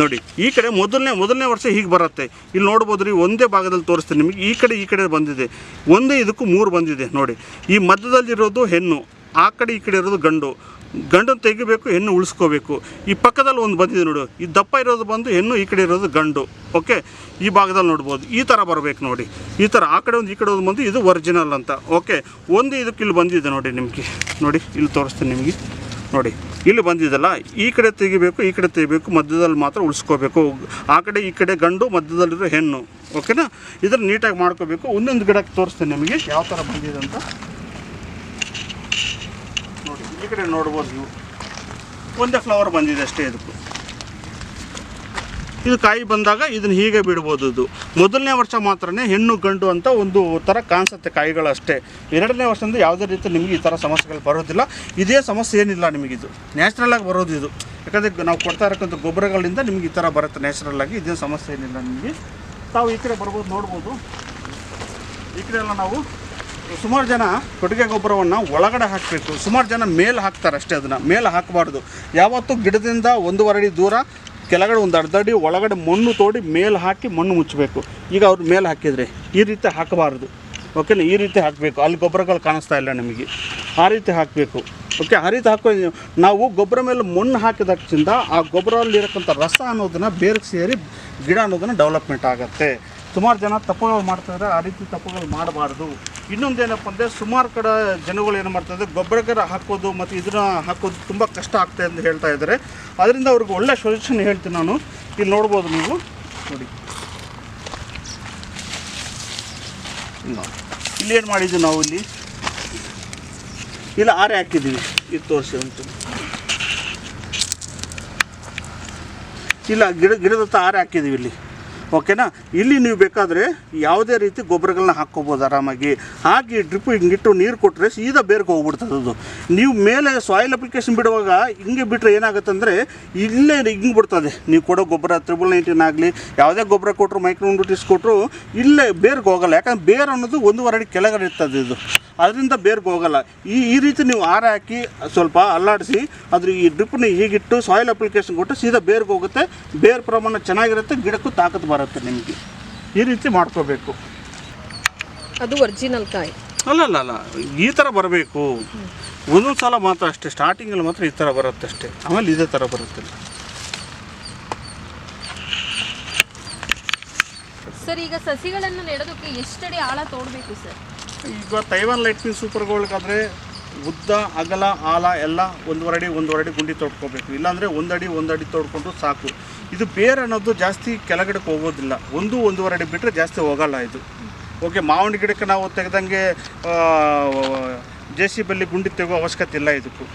ನೋಡಿ, ಈ ಕಡೆ ಮೊದಲನೇ ಮೊದಲನೇ ವರ್ಷ ಹೀಗೆ ಬರುತ್ತೆ. ಇಲ್ಲಿ ನೋಡ್ಬೋದು ರೀ, ಒಂದೇ ಭಾಗದಲ್ಲಿ ತೋರಿಸ್ತೀನಿ ನಿಮಗೆ. ಈ ಕಡೆ ಈ ಕಡೆ ಬಂದಿದೆ. ಒಂದೇ ಇದಕ್ಕೂ ಮೂರು ಬಂದಿದೆ, ನೋಡಿ. ಈ ಮಧ್ಯದಲ್ಲಿರೋದು ಹೆಣ್ಣು, ಆ ಕಡೆ ಈ ಕಡೆ ಇರೋದು ಗಂಡು. ಗಂಡನ್ನು ತೆಗಿಬೇಕು, ಹೆಣ್ಣು ಉಳಿಸ್ಕೋಬೇಕು. ಈ ಪಕ್ಕದಲ್ಲಿ ಒಂದು ಬಂದಿದೆ ನೋಡು. ಈ ದಪ್ಪ ಇರೋದು ಬಂದು ಹೆಣ್ಣು, ಈ ಕಡೆ ಇರೋದು ಗಂಡು. ಓಕೆ? ಈ ಭಾಗದಲ್ಲಿ ನೋಡ್ಬೋದು. ಈ ಥರ ಬರಬೇಕು ನೋಡಿ. ಈ ಥರ, ಆ ಕಡೆ ಒಂದು, ಈ ಕಡೆ ಒಂದು ಬಂದು ಇದು ಒರಿಜಿನಲ್ ಅಂತ. ಓಕೆ? ಒಂದು ಇದಕ್ಕೆ ಇಲ್ಲಿ ಬಂದಿದೆ ನೋಡಿ ನಿಮಗೆ. ನೋಡಿ, ಇಲ್ಲಿ ತೋರಿಸ್ತೀನಿ ನಿಮಗೆ. ನೋಡಿ, ಇಲ್ಲಿ ಬಂದಿದ್ದಲ್ಲ ಈ ಕಡೆ ತೆಗಿಬೇಕು, ಈ ಕಡೆ ತೆಗಿಬೇಕು, ಮಧ್ಯದಲ್ಲಿ ಮಾತ್ರ ಉಳಿಸ್ಕೋಬೇಕು. ಆ ಕಡೆ, ಈ ಕಡೆ ಗಂಡು, ಮಧ್ಯದಲ್ಲಿರೋ ಹೆಣ್ಣು ಓಕೆನಾ ಇದನ್ನು ನೀಟಾಗಿ ಮಾಡ್ಕೋಬೇಕು. ಒಂದೊಂದು ಗಿಡಕ್ಕೆ ತೋರಿಸ್ತೀನಿ ನಿಮಗೆ, ಯಾವ ಥರ ಬಂದಿದೆ ಅಂತ. ನೋಡಿ, ಈ ಕಡೆ ನೋಡ್ಬೋದು ನೀವು. ಒಂದೇ ಫ್ಲವರ್ ಬಂದಿದೆ ಅಷ್ಟೇ ಇದಕ್ಕೂ. ಇದು ಕಾಯಿ ಬಂದಾಗ ಇದನ್ನು ಹೀಗೆ ಬಿಡ್ಬೋದು ಇದು. ಮೊದಲನೇ ವರ್ಷ ಮಾತ್ರನೇ ಹೆಣ್ಣು ಗಂಡು ಅಂತ ಒಂದು ಥರ ಕಾಣಿಸುತ್ತೆ ಕಾಯಿಗಳಷ್ಟೇ ಎರಡನೇ ವರ್ಷದಿಂದ ಯಾವುದೇ ರೀತಿ ನಿಮಗೆ ಈ ಥರ ಸಮಸ್ಯೆಗಳು ಬರೋದಿಲ್ಲ. ಇದೇ ಸಮಸ್ಯೆ ಏನಿಲ್ಲ ನಿಮಗಿದು ನ್ಯಾಚುರಲ್ ಆಗಿ ಬರೋದು ಇದು. ಯಾಕಂದರೆ ನಾವು ಕೊಡ್ತಾ ಇರೋಕ್ಕಂಥ ಗೊಬ್ಬರಗಳಿಂದ ನಿಮಗೆ ಈ ಥರ ಬರುತ್ತೆ ನ್ಯಾಚುರಲ್ ಆಗಿ. ಇದೇ ಸಮಸ್ಯೆ ಏನಿಲ್ಲ ನಿಮಗೆ. ತಾವು ಈ ಕಡೆ ಬರ್ಬೋದು, ನೋಡ್ಬೋದು. ಈ ಕಡೆ ಎಲ್ಲ ನಾವು ಸುಮಾರು ಜನ ಕೊಟ್ಟಿಗೆ ಗೊಬ್ಬರವನ್ನು ಒಳಗಡೆ ಹಾಕಬೇಕು. ಸುಮಾರು ಜನ ಮೇಲೆ ಹಾಕ್ತಾರೆ ಅಷ್ಟೇ ಅದನ್ನು. ಮೇಲೆ ಹಾಕಬಾರ್ದು. ಯಾವತ್ತೂ ಗಿಡದಿಂದ ಒಂದೂವರೆ ಅಡಿ ದೂರ ಕೆಳಗಡೆ ಒಂದು ಅರ್ಧಡಿ ಒಳಗಡೆ ಮಣ್ಣು ತೋಡಿ ಮೇಲೆ ಹಾಕಿ ಮಣ್ಣು ಮುಚ್ಚಬೇಕು. ಈಗ ಅವ್ರು ಮೇಲೆ ಹಾಕಿದರೆ ಈ ರೀತಿ ಹಾಕಬಾರ್ದು. ಓಕೆನಾ ಈ ರೀತಿ ಹಾಕಬೇಕು. ಅಲ್ಲಿ ಗೊಬ್ಬರಗಳು ಕಾಣಿಸ್ತಾ ಇಲ್ಲ ನಮಗೆ. ಆ ರೀತಿ ಹಾಕಬೇಕು. ಓಕೆ ಆ ರೀತಿ ಹಾಕೋ ನಾವು ಗೊಬ್ಬರ ಮೇಲೆ ಮಣ್ಣು ಹಾಕಿದಕ್ಕಿಂತ ಆ ಗೊಬ್ಬರದಲ್ಲಿರಕ್ಕಂಥ ರಸ ಅನ್ನೋದನ್ನು ಬೇರೆ ಸೇರಿ ಗಿಡ ಅನ್ನೋದನ್ನು ಡೆವಲಪ್ಮೆಂಟ್ ಆಗುತ್ತೆ. ಸುಮಾರು ಜನ ತಪ್ಪುಗಳು ಮಾಡ್ತಾರೆ ಆ ರೀತಿ ತಪ್ಪುಗಳು ಮಾಡಬಾರ್ದು. ಇನ್ನೊಂದು ಏನಪ್ಪ ಅಂದರೆ ಸುಮಾರು ಕಡೆ ಜನಗಳು ಏನು ಮಾಡ್ತಾರೆ ಗೊಬ್ಬರಗರ ಹಾಕೋದು ಮತ್ತು ಇದನ್ನ ಹಾಕೋದು ತುಂಬ ಕಷ್ಟ ಆಗ್ತದೆ ಅಂತ ಹೇಳ್ತಾ ಇದ್ದಾರೆ. ಅದರಿಂದ ಅವ್ರಿಗೆ ಒಳ್ಳೆ ಸೊಲ್ಯೂಷನ್ ಹೇಳ್ತೀನಿ ನಾನು. ಇಲ್ಲಿ ನೋಡ್ಬೋದು ನೀವು. ನೋಡಿ. ಇಲ್ಲ. ಏನು ಮಾಡಿದ್ವಿ ನಾವು ಇಲ್ಲಿ? ಇಲ್ಲ, ಆರೆ ಹಾಕಿದ್ದೀವಿ. ಇದು ತೋರಿಸಿ ಉಂಟು. ಇಲ್ಲ, ಗಿಡ, ಗಿಡದ ಆರೆ ಹಾಕಿದ್ದೀವಿ ಇಲ್ಲಿ. ಓಕೆನಾ? ಇಲ್ಲಿ ನೀವು ಬೇಕಾದರೆ ಯಾವುದೇ ರೀತಿ ಗೊಬ್ಬರಗಳನ್ನ ಹಾಕ್ಕೋಬೋದು ಆರಾಮಾಗಿ. ಹಾಕಿ ಡ್ರಿಪ್ ಹಿಂಗಿಟ್ಟು ನೀರು ಕೊಟ್ಟರೆ ಸೀದಾ ಬೇರ್ಗೆ ಹೋಗ್ಬಿಡ್ತದೆ ಅದು. ನೀವು ಮೇಲೆ ಸಾಯಿಲ್ ಅಪ್ಲಿಕೇಶನ್ ಬಿಡುವಾಗ ಹಿಂಗೆ ಬಿಟ್ಟರೆ ಏನಾಗುತ್ತೆ ಅಂದರೆ ಇಲ್ಲೇ ಹಿಂಗೆ ಬಿಡ್ತದೆ. ನೀವು ಕೊಡೋ ಗೊಬ್ಬರ ತ್ರಿಬಲ್ ನೈನ್ಟೀನ್ ಆಗಲಿ, ಯಾವುದೇ ಗೊಬ್ಬರ ಕೊಟ್ಟರು ಮೈಕ್ರೋ ನ್ಯೂಟ್ರಿಸ್ ಕೊಟ್ಟರು ಇಲ್ಲೇ ಬೇರ್ಗೆ ಹೋಗಲ್ಲ. ಯಾಕಂದ್ರೆ ಬೇರ್ ಅನ್ನೋದು ಒಂದು ಅಡಿ ಕೆಳಗಡೆ ಇರ್ತದೆ ಇದು. ಅದರಿಂದ ಬೇರ್ಗೆ ಹೋಗಲ್ಲ. ಈ ಈ ರೀತಿ ನೀವು ಆರ ಹಾಕಿ ಸ್ವಲ್ಪ ಅಲ್ಲಾಡಿಸಿ ಅದ್ರ ಈ ಡ್ರಿಪ್ನ ಹೀಗಿಟ್ಟು ಸಾಯಿಲ್ ಅಪ್ಲಿಕೇಶನ್ ಕೊಟ್ಟು ಸೀದಾ ಬೇರ್ಗೆ ಹೋಗುತ್ತೆ. ಬೇರ್ ಪ್ರಮಾಣ ಚೆನ್ನಾಗಿರುತ್ತೆ ಗಿಡಕ್ಕೂ ತಾಕತ್ತು ಬರುತ್ತೆ ನಿಮಗೆ. ಈ ರೀತಿ ಮಾಡ್ಕೋಬೇಕು. ಅದು ಒರಿಜಿನಲ್ ಕಾಯಿ. ಅಲ್ಲ ಅಲ್ಲ ಅಲ್ಲ ಈ ಥರ ಬರಬೇಕು. ಒಂದೊಂದು ಸಲ ಮಾತ್ರ ಅಷ್ಟೇ ಸ್ಟಾರ್ಟಿಂಗಲ್ಲಿ ಮಾತ್ರ ಈ ಥರ ಬರುತ್ತೆ ಅಷ್ಟೇ. ಆಮೇಲೆ ಇದೇ ಥರ ಬರುತ್ತೆ. ಸರ್ ಈಗ ಸಸಿಗಳನ್ನು ನೆಡೋದಕ್ಕೆ ಎಷ್ಟಡಿ ಆಳ ತೋಡಬೇಕು ಸರ್? ಈಗ ತೈವಾನ್ ಲೈಟ್ನಿಂಗ್ ಸೂಪರ್ ಗೋಲ್ಡ್ಗಾದ್ರೆ ಉದ್ದ, ಅಗಲ, ಆಲ ಎಲ್ಲ ಒಂದೂವರೆ ಅಡಿ ಒಂದೂವರೆ ಅಡಿ ಗುಂಡಿ ತೊಡ್ಕೋಬೇಕು. ಇಲ್ಲಾಂದರೆ ಒಂದಡಿ ಒಂದಡಿ ತೊಡ್ಕೊಂಡು ಸಾಕು. ಇದು ಬೇರ್ ಅನ್ನೋದು ಜಾಸ್ತಿ ಕೆಳಗಡೆಗೆ ಹೋಗೋದಿಲ್ಲ. ಒಂದು, ಒಂದೂವರೆ ಅಡಿ ಬಿಟ್ಟರೆ ಜಾಸ್ತಿ ಹೋಗಲ್ಲ ಇದು. ಓಕೆ, ಮಾವಿನ ಗಿಡಕ್ಕೆ ನಾವು ತೆಗೆದಂಗೆ ಜೆ ಸಿ ಗುಂಡಿ ತೆಗೋ ಅವಶ್ಯಕತೆ ಇಲ್ಲ ಇದಕ್ಕೂ.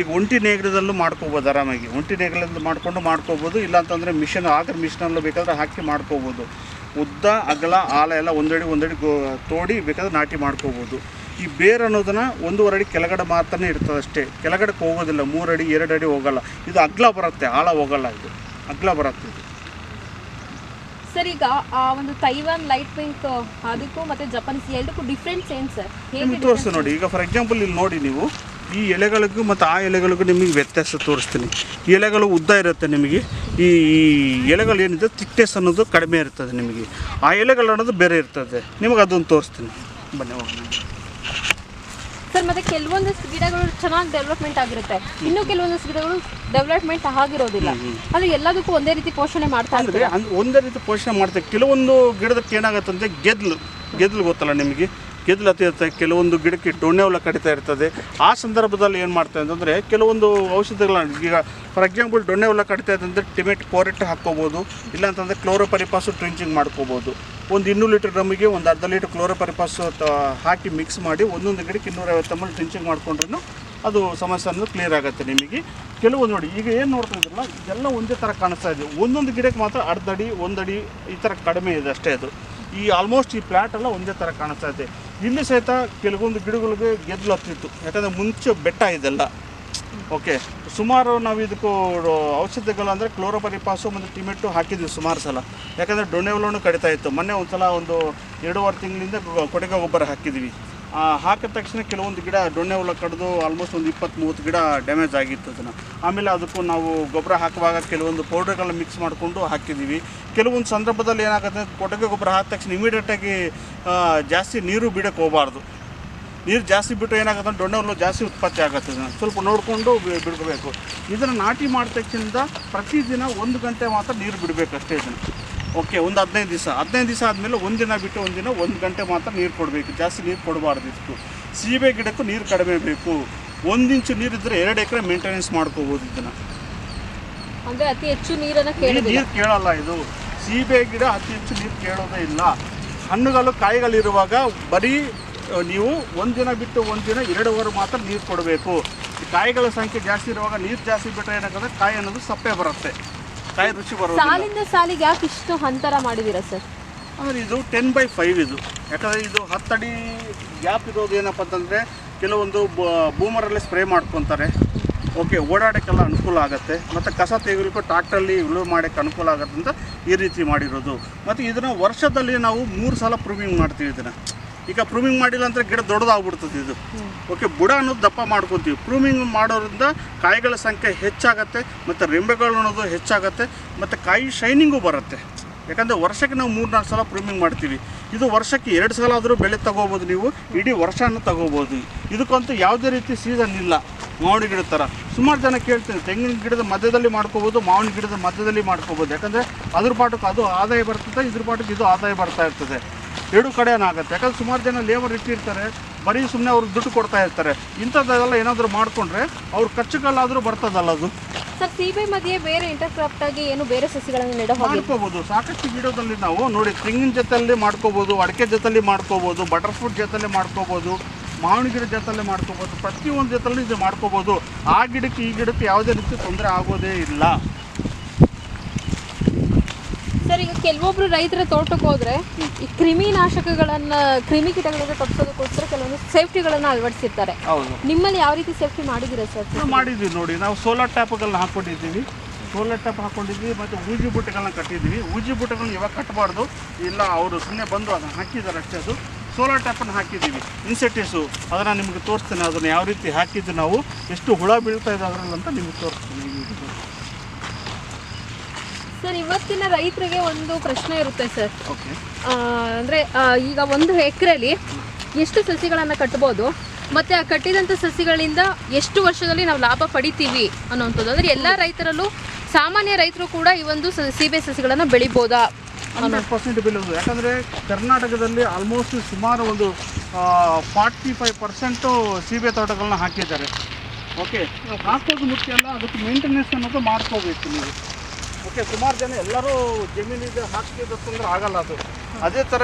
ಈಗ ಒಂಟಿ ನೇಗಿಲದಲ್ಲೂ ಮಾಡ್ಕೋಬೋದು ಆರಾಮಾಗಿ. ಒಂಟಿ ನೇಗಿಲಲ್ಲಿ ಮಾಡಿಕೊಂಡು ಮಾಡ್ಕೋಬೋದು. ಇಲ್ಲಾಂತಂದರೆ ಮಿಷನ್ ಆಗ್ರ ಮಿಷಿನಲ್ಲೂ ಬೇಕಾದರೆ ಹಾಕಿ ಮಾಡ್ಕೋಬೋದು. ಉದ್ದ ಅಗಲ ಆಲ ಎಲ್ಲ ಒಂದಡಿ ಒಂದಡಿ ಗೋ ತೋಡಿ ಬೇಕಾದ್ರೆ ನಾಟಿ ಮಾಡ್ಕೋಬೋದು. ಈ ಬೇರು ಅನ್ನೋದನ್ನು ಒಂದೂವರೆ ಅಡಿ ಕೆಳಗಡೆ ಮಾತ್ರನೇ ಇರ್ತದೆ ಅಷ್ಟೇ. ಕೆಳಗಡೆಗೆ ಹೋಗೋದಿಲ್ಲ ಮೂರು ಅಡಿ ಎರಡು ಅಡಿ ಹೋಗಲ್ಲ. ಇದು ಅಗ್ಲ ಬರುತ್ತೆ ಆಳ ಹೋಗಲ್ಲ ಇದು. ಅಗ್ಲ ಬರುತ್ತೆ ಇದು. ಸರ್ ಈಗ ಆ ಒಂದು ತೈವಾನ್ ಲೈಟ್ ಪಿಂಕ್ ಅದಕ್ಕೂ ಮತ್ತೆ ಜಪಾನೀಸ್ ಎರಡಕ್ಕೂ ಡಿಫ್ರೆನ್ಸ್ ಏನು ಸರ್? ನಿಮ್ಗೆ ನೋಡಿ. ಈಗ ಫಾರ್ ಎಕ್ಸಾಂಪಲ್ ಇಲ್ಲಿ ನೋಡಿ ನೀವು. ಈ ಎಲೆಗಳಿಗೂ ಮತ್ತು ಆ ಎಲೆಗಳಿಗೂ ನಿಮಗೆ ವ್ಯತ್ಯಾಸ ತೋರಿಸ್ತೀನಿ. ಎಲೆಗಳು ಉದ್ದ ಇರುತ್ತೆ ನಿಮಗೆ. ಈ ಎಲೆಗಳು ಏನಿದೆ ತಿಕ್ನೆಸ್ ಅನ್ನೋದು ಕಡಿಮೆ ಇರ್ತದೆ ನಿಮಗೆ. ಆ ಎಲೆಗಳು ಅನ್ನೋದು ಬೇರೆ ಇರ್ತದೆ. ನಿಮಗೆ ಅದನ್ನು ತೋರಿಸ್ತೀನಿ. ಬನ್ನಿ ಹೋಗೋಣ. ಸರ್ ಮತ್ತೆ ಕೆಲವೊಂದಷ್ಟು ಗಿಡಗಳು ಚೆನ್ನಾಗಿ ಡೆವಲಪ್ಮೆಂಟ್ ಆಗಿರುತ್ತೆ. ಇನ್ನು ಕೆಲವೊಂದಷ್ಟು ಗಿಡಗಳು ಡೆವಲಪ್ಮೆಂಟ್ ಆಗಿರೋದಿಲ್ಲ. ಅದು ಎಲ್ಲದಕ್ಕೂ ಒಂದೇ ರೀತಿ ಪೋಷಣೆ ಮಾಡ್ತಾ ಅಂದರೆ ಅಂದ್ ಒಂದೇ ರೀತಿ ಪೋಷಣೆ ಮಾಡ್ತಾರೆ ಕೆಲವೊಂದು ಗಿಡದಕ್ಕೆ ಏನಾಗುತ್ತೆ ಅಂದರೆ ಗೆದ್ಲು. ಗೆದ್ಲು ಗೊತ್ತಲ್ಲ ನಿಮಗೆ. ಗೆದ್ಲು ಇರ್ತದೆ ಕೆಲವೊಂದು ಗಿಡಕ್ಕೆ ಹುಳ ಕಡಿತಾ ಇರ್ತದೆ. ಆ ಸಂದರ್ಭದಲ್ಲಿ ಏನು ಮಾಡ್ತಾರೆ ಅಂತಂದರೆ ಕೆಲವೊಂದು ಔಷಧಿಗಳನ್ನ ಈಗ ಫಾರ್ ಎಕ್ಸಾಂಪಲ್ ಡೊಣ್ಣೆವಲ್ಲ ಕಡಿತಾ ಇದೆ ಅಂದರೆ ಟಿಮೆಟ್ ಕೋರೆಟ್ ಹಾಕ್ಕೋಬೋದು ಇಲ್ಲಾಂತಂದರೆ ಕ್ಲೋರೋಪರಿಪಾಸು ಟ್ರಿಂಚಿಂಗ್ ಮಾಡ್ಕೋಬೋದು. ಒಂದು ಇನ್ನೂರು ಲೀಟರ್ ಡ್ರಮ್ಮಿಗೆ ಒಂದು ಅರ್ಧ ಲೀಟರ್ ಕ್ಲೋರೋಪರಿಪಾಸು ಹಾಕಿ ಮಿಕ್ಸ್ ಮಾಡಿ ಒಂದೊಂದು ಗಿಡಕ್ಕೆ ಇನ್ನೂರೈವತ್ತು ಎಂ ಟ್ರಿಂಚಿಂಗ್ ಮಾಡಿಕೊಂಡ್ರೂ ಅದು ಸಮಸ್ಯೆ ಕ್ಲಿಯರ್ ಆಗುತ್ತೆ ನಿಮಗೆ. ಕೆಲವೊಂದು ನೋಡಿ, ಈಗ ಏನು ನೋಡ್ತಾ ಇದ್ರಲ್ಲ, ಇದೆಲ್ಲ ಒಂದೇ ಥರ ಕಾಣಿಸ್ತಾ ಇದೆ. ಒಂದೊಂದು ಗಿಡಕ್ಕೆ ಮಾತ್ರ ಅರ್ಧ ಅಡಿ, ಒಂದಡಿ ಈ ಥರ ಕಡಿಮೆ ಇದೆ ಅಷ್ಟೇ ಅದು. ಈ ಆಲ್ಮೋಸ್ಟ್ ಈ ಪ್ಲಾಟ್ ಎಲ್ಲ ಒಂದೇ ಥರ ಕಾಣಿಸ್ತಾ ಇದೆ. ಇಲ್ಲಿ ಸಹಿತ ಕೆಲವೊಂದು ಗಿಡಗಳಿಗೆ ಗೆದ್ದಲು ಹತ್ತಿತ್ತು. ಯಾಕಂದರೆ ಮುಂಚೆ ಬೆಟ್ಟ ಇದೆಲ್ಲ. ಓಕೆ ಸುಮಾರು ನಾವು ಇದಕ್ಕೂ ಔಷಧಿಗಳು ಅಂದರೆ ಕ್ಲೋರೋಪರಿಪಾಸು ಮತ್ತು ಟಿಮೆಟು ಹಾಕಿದ್ವಿ ಸುಮಾರು ಸಲ. ಯಾಕಂದರೆ ಹುಳನು ಕಡಿತಾ ಇತ್ತು. ಮೊನ್ನೆ ಒಂದು ಸಲ ಒಂದು ಎರಡೂವರೆ ತಿಂಗಳಿಂದ ಕೊಟ್ಟಿಗೆ ಗೊಬ್ಬರ ಹಾಕಿದ್ವಿ. ಆ, ಹಾಕಿದ ತಕ್ಷಣ ಕೆಲವೊಂದು ಗಿಡ ಡೊಣ್ಣೆ ಹುಳ ಕಡಿದು ಆಲ್ಮೋಸ್ಟ್ ಒಂದು ಇಪ್ಪತ್ತು ಮೂವತ್ತು ಗಿಡ ಡ್ಯಾಮೇಜ್ ಆಗಿತ್ತು ಅದನ್ನು ಆಮೇಲೆ ಅದಕ್ಕೂ ನಾವು ಗೊಬ್ಬರ ಹಾಕುವಾಗ ಕೆಲವೊಂದು ಪೌಡ್ರ್ಗಳನ್ನ ಮಿಕ್ಸ್ ಮಾಡಿಕೊಂಡು ಹಾಕಿದ್ದೀವಿ ಕೆಲವೊಂದು ಸಂದರ್ಭದಲ್ಲಿ ಏನಾಗುತ್ತೆ, ಕೊಟ್ಟಿಗೆ ಗೊಬ್ಬರ ಹಾಕಿದ ತಕ್ಷಣ ಇಮಿಡಿಯೇಟಾಗಿ ಜಾಸ್ತಿ ನೀರು ಬಿಡಕ್ಕೆ ಹೋಗಬಾರ್ದು. ನೀರು ಜಾಸ್ತಿ ಬಿಟ್ಟು ಏನಾಗುತ್ತೆ, ದೊಣ್ಣೆ ಹುಲ್ಲು ಜಾಸ್ತಿ ಉತ್ಪತ್ತಿ ಆಗುತ್ತೆ ಅದನ್ನು ಸ್ವಲ್ಪ ನೋಡಿಕೊಂಡು ಬಿಡಬೇಕು. ಇದನ್ನು ನಾಟಿ ಮಾಡಿದ ತಕ್ಷಣ ಪ್ರತಿದಿನ ಒಂದು ಗಂಟೆ ಮಾತ್ರ ನೀರು ಬಿಡಬೇಕು ಅಷ್ಟೇ ಇದನ್ನು ಓಕೆ ಒಂದು ಹದಿನೈದು ದಿವಸ. ಹದಿನೈದು ದಿವಸ ಆದಮೇಲೆ ಒಂದಿನ ಬಿಟ್ಟು ಒಂದಿನ ಒಂದು ಗಂಟೆ ಮಾತ್ರ ನೀರು ಕೊಡಬೇಕು. ಜಾಸ್ತಿ ನೀರು ಕೊಡಬಾರ್ದಿತ್ತು. ಸೀಬೆ ಗಿಡಕ್ಕೂ ನೀರು ಕಡಿಮೆ ಬೇಕು. ಒಂದು ಇಂಚು ನೀರಿದ್ದರೆ ಎರಡು ಎಕರೆ ಮೇಂಟೆನೆನ್ಸ್ ಮಾಡ್ಕೋಬೋದು ಇದನ್ನು. ಅಂದರೆ ಅತಿ ಹೆಚ್ಚು ನೀರನ್ನು ನೀರು ಕೇಳಲ್ಲ ಇದು. ಸೀಬೆ ಗಿಡ ಅತಿ ಹೆಚ್ಚು ನೀರು ಕೇಳೋದೇ ಇಲ್ಲ. ಹಣ್ಣುಗಳು ಕಾಯಿಗಳಿರುವಾಗ ಬರೀ ನೀವು ಒಂದಿನ ಬಿಟ್ಟು ಒಂದಿನ ಎರಡು ಅವರ್ ಮಾತ್ರ ನೀರು ಕೊಡಬೇಕು. ಕಾಯಿಗಳ ಸಂಖ್ಯೆ ಜಾಸ್ತಿ ಇರುವಾಗ ನೀರು ಜಾಸ್ತಿ ಬಿಟ್ಟರೆ ಏನಾಗುತ್ತೆ ಕಾಯಿ ಅನ್ನೋದು ಸಪ್ಪೆ ಬರುತ್ತೆ. ಕಾಯಿ ರುಚಿ ಬರೋದಿಲ್ಲ. ಸಾಲಿಂದ ಸಾಲಿಗೆ ಯಾಕೆ ಇಷ್ಟು ಅಂತರ ಮಾಡಿದೀರಾ ಸರ್? ಅಂದರೆ ಇದು ಟೆನ್ ಬೈ ಫೈವ್ ಇದು. ಯಾಕಂದರೆ ಇದು ಹತ್ತಡಿ ಗ್ಯಾಪ್ ಇರೋದು ಏನಪ್ಪ ಅಂತಂದರೆ ಕೆಲವೊಂದು ಬೂಮರಲ್ಲೇ ಸ್ಪ್ರೇ ಮಾಡ್ಕೊತಾರೆ. ಓಕೆ ಓಡಾಡೋಕ್ಕೆಲ್ಲ ಅನುಕೂಲ ಆಗುತ್ತೆ. ಮತ್ತು ಕಸ ತೆಗಿಲಿಕ್ಕೂ ಟ್ರಾಕ್ಟ್ರಲ್ಲಿ ಇಳುವ ಮಾಡೋಕ್ಕೆ ಅನುಕೂಲ ಆಗುತ್ತೆ ಅಂತ ಈ ರೀತಿ ಮಾಡಿರೋದು. ಮತ್ತು ಇದನ್ನು ವರ್ಷದಲ್ಲಿ ನಾವು ಮೂರು ಸಲ ಪ್ರೂವಿಂಗ್ ಮಾಡ್ತೀವಿ ಇದನ್ನು. ಈಗ ಪ್ರೂಮಿಂಗ್ ಮಾಡಿಲ್ಲ ಅಂದರೆ ಗಿಡ ದೊಡ್ಡದಾಗ್ಬಿಡ್ತದೆ ಇದು. ಓಕೆ ಬುಡ ಅನ್ನೋದು ದಪ್ಪ ಮಾಡ್ಕೊತೀವಿ. ಪ್ರೂಮಿಂಗ್ ಮಾಡೋದ್ರಿಂದ ಕಾಯಿಗಳ ಸಂಖ್ಯೆ ಹೆಚ್ಚಾಗತ್ತೆ ಮತ್ತು ರೆಂಬೆಗಳು ಅನ್ನೋದು ಹೆಚ್ಚಾಗತ್ತೆ ಮತ್ತು ಕಾಯಿ ಶೈನಿಂಗು ಬರುತ್ತೆ. ಯಾಕಂದರೆ ವರ್ಷಕ್ಕೆ ನಾವು ಮೂರು ನಾಲ್ಕು ಸಲ ಪ್ರೂಮಿಂಗ್ ಮಾಡ್ತೀವಿ. ಇದು ವರ್ಷಕ್ಕೆ ಎರಡು ಸಲ ಆದರೂ ಬೆಳೆ ತಗೋಬೋದು ನೀವು ಇಡೀ ವರ್ಷನೂ ತಗೋಬೋದು. ಇದಕ್ಕಂತೂ ಯಾವುದೇ ರೀತಿ ಸೀಸನ್ ಇಲ್ಲ ಮಾವಿನ ಗಿಡದ ಥರ. ಸುಮಾರು ಜನ ಕೇಳ್ತೀನಿ ತೆಂಗಿನ ಗಿಡದ ಮಧ್ಯದಲ್ಲಿ ಮಾಡ್ಕೋಬೋದು ಮಾವಿನ ಗಿಡದ ಮಧ್ಯದಲ್ಲಿ ಮಾಡ್ಕೋಬೋದು. ಯಾಕಂದರೆ ಅದ್ರ ಪಾಠಕ್ಕೆ ಅದು ಆದಾಯ ಬರ್ತದೆ ಇದ್ರ ಪಾಠಕ್ಕೆ ಇದು ಆದಾಯ ಬರ್ತಾ ಇರ್ತದೆ. ಎರಡು ಕಡೆ ಆಗುತ್ತೆ ಯಾಕಂದ್ರೆ ಸುಮಾರು ಜನ ಲೇಬರ್ ಇಟ್ಟಿರ್ತಾರೆ ಬರೀ ಸುಮ್ಮನೆ ಅವ್ರಿಗೆ ದುಡ್ಡು ಕೊಡ್ತಾ ಇರ್ತಾರೆ. ಇಂಥದ್ದೆಲ್ಲ ಏನಾದರೂ ಮಾಡಿಕೊಂಡ್ರೆ ಅವ್ರ ಖರ್ಚುಗಳಾದರೂ ಬರ್ತದಲ್ಲ ಅದು. ಸರ್ ಸೀಬೆ ಮಧ್ಯೆ ಬೇರೆ ಇಂಟರ್ಕ್ರಾಫ್ಟ್ ಆಗಿ ಏನು ಬೇರೆ ಸಸಿಗಳನ್ನು ನೆಡ ಮಾಡ್ಕೋಬೋದು. ಸಾಕಷ್ಟು ಗಿಡದಲ್ಲಿ ನಾವು ನೋಡಿ ತೆಂಗಿನ ಜೊತೆಯಲ್ಲಿ ಮಾಡ್ಕೋಬಹುದು ಅಡಿಕೆ ಜೊತೆಯಲ್ಲಿ ಮಾಡ್ಕೋಬಹುದು ಬಟರ್ ಫ್ರೂಟ್ ಜೊತೆಲಿ ಮಾಡ್ಕೋಬಹುದು ಮಾವಿನ ಗಿಡ ಜೊತೆಯಲ್ಲಿ ಮಾಡ್ಕೋಬೋದು ಪ್ರತಿಯೊಂದು ಜೊತೆಲಿ ಇದು ಮಾಡ್ಕೋಬೋದು. ಆ ಗಿಡಕ್ಕೆ ಈ ಗಿಡಕ್ಕೆ ಯಾವುದೇ ರೀತಿ ತೊಂದರೆ ಆಗೋದೇ ಇಲ್ಲ ಸರ್ ಈಗ ಕೆಲವೊಬ್ರು ರೈತರ ತೋಟಕ್ಕೆ ಹೋದ್ರೆ ಈ ಕ್ರಿಮಿ ನಾಶಕಗಳನ್ನ ಕ್ರಿಮಿ ಕೀಟಗಳಿಂದ ತಪ್ಪಿಸೋದಕ್ಕೋಸ್ಕರ ಕೆಲವೊಂದು ಸೇಫ್ಟಿಗಳನ್ನ ಅಳವಡಿಸಿರ್ತಾರೆ. ನಿಮ್ಮಲ್ಲಿ ಯಾವ ರೀತಿ ಸೇಫ್ಟಿ ಮಾಡಿದಿರ ಸರ್? ಮಾಡಿದ್ವಿ ನೋಡಿ. ನಾವು ಸೋಲಾರ್ ಟ್ಯಾಪ್ಗಳನ್ನ ಹಾಕೊಂಡಿದ್ದೀವಿ. ಸೋಲಾರ್ ಟ್ಯಾಪ್ ಹಾಕೊಂಡಿದ್ವಿ ಮತ್ತು ಊಜಿ ಬುಟ್ಟೆಗಳನ್ನ ಕಟ್ಟಿದ್ವಿ ಊಜಿ ಬುಟ್ಟೆಗಳನ್ನ ಇವಾಗ ಕಟ್ಟಬಾರ್ದು ಇಲ್ಲ ಅವರು ಸುಮ್ಮನೆ ಬಂದು ಅದನ್ನು ಹಾಕಿದ್ದಾರೆ ಅಷ್ಟೇ. ಅದು ಸೋಲಾರ್ ಟ್ಯಾಪನ್ನು ಹಾಕಿದ್ದೀವಿ. ಇನ್ಸೆಟಿಸು ಅದನ್ನು ನಿಮಗೆ ತೋರಿಸ್ತೇನೆ. ಅದನ್ನು ಯಾವ ರೀತಿ ಹಾಕಿದ್ದು ನಾವು ಎಷ್ಟು ಹುಳ ಬೀಳ್ತಾ ಇದೆ ಅದರಲ್ಲಿ ಅಂತ ನಿಮಗೆ ತೋರಿಸ್ತೀನಿ. ಸರ್ ಇವತ್ತಿನ ರೈತರಿಗೆ ಒಂದು ಪ್ರಶ್ನೆ ಇರುತ್ತೆ ಸರ್. ಅಂದ್ರೆ ಈಗ ಒಂದು ಎಕರೆಲಿ ಎಷ್ಟು ಸಸಿಗಳನ್ನು ಕಟ್ಬೋದು ಮತ್ತೆ ಆ ಕಟ್ಟಿದಂಥ ಸಸಿಗಳಿಂದ ಎಷ್ಟು ವರ್ಷದಲ್ಲಿ ನಾವು ಲಾಭ ಪಡಿತೀವಿ ಅನ್ನೋವಂಥದ್ದು ಅಂದ್ರೆ ಎಲ್ಲ ರೈತರಲ್ಲೂ ಸಾಮಾನ್ಯ ರೈತರು ಕೂಡ ಈ ಒಂದು ಸೀಬೆ ಸಸಿಗಳನ್ನು ಬೆಳಿಬೋದಾ? ಹಂಡ್ರೆಡ್ ಪರ್ಸೆಂಟ್ ಬೆಳೆಯೋದು ಯಾಕಂದರೆ ಕರ್ನಾಟಕದಲ್ಲಿ ಆಲ್ಮೋಸ್ಟ್ ಸುಮಾರು ಒಂದು ಫಾರ್ಟಿ ಫೈವ್ ಪರ್ಸೆಂಟು ಸೀಬೆ ತೋಟಗಳನ್ನ ಹಾಕಿದ್ದಾರೆ. ಓಕೆ ಹಾಕೋದು ಮುಖ್ಯ ಅಲ್ಲ ಅದಕ್ಕೆ ಮೇಂಟೆನೆನ್ಸ್ ಅನ್ನೋದು ಮಾಡ್ಕೋಬೇಕು ನೀವು. ಓಕೆ ಸುಮಾರು ಜನ ಎಲ್ಲರೂ ಜಮೀನಿಗೆ ಹಾಕಿದ್ರೆ ಆಗಲ್ಲ ಅದು. ಅದೇ ಥರ